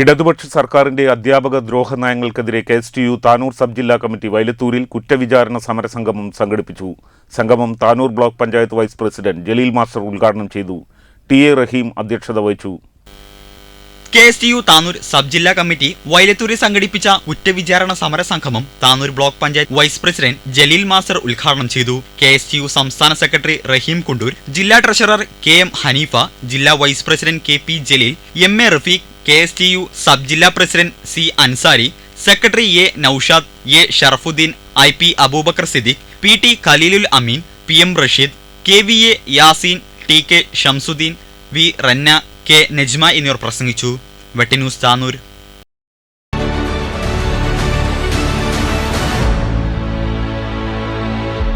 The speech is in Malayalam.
ഇടതുപക്ഷ സർക്കാരിന്റെ അധ്യാപക ദ്രോഹ നയങ്ങൾക്കെതിരെ K S T U Tanur sub ജില്ലാ കമ്മിറ്റി വയലത്തൂരിൽ കുറ്റവിചാരണ സമരസംഗമം സംഘടിപ്പിച്ചു. സംഗമം Tanur block panchayat vice president Jaleel master ഉദ്ഘാടനം ചെയ്തു. ടി എ റഹീം അധ്യക്ഷത വഹിച്ചു. K S T U Tanur sub ജില്ലാ കമ്മിറ്റി വൈലത്തൂരിൽ സംഘടിപ്പിച്ച കുറ്റവിചാരണ സമര സംഗമം Tanur block panchayat vice president Jaleel master ഉദ്ഘാടനം ചെയ്തു. കെ എസ് ടി യു സംസ്ഥാന സെക്രട്ടറി റഹീം കുണ്ടൂർ ജില്ലാ ട്രഷറർ കെ എം ഹനീഫ ജില്ലാ vice president K P Jaleel M A Rafeeq K S T U sub ജില്ലാ president C Ansari secretary A Noushad A Sharafuddin I P Abubakar Siddique P T Khaleelul Ameen P M Rasheed K V A Yaseen T K Shamsuddin V Ranna K Nejma എന്നിവർ പ്രസംഗിച്ചു. വെട്ടി ന്യൂസ് താനൂർ.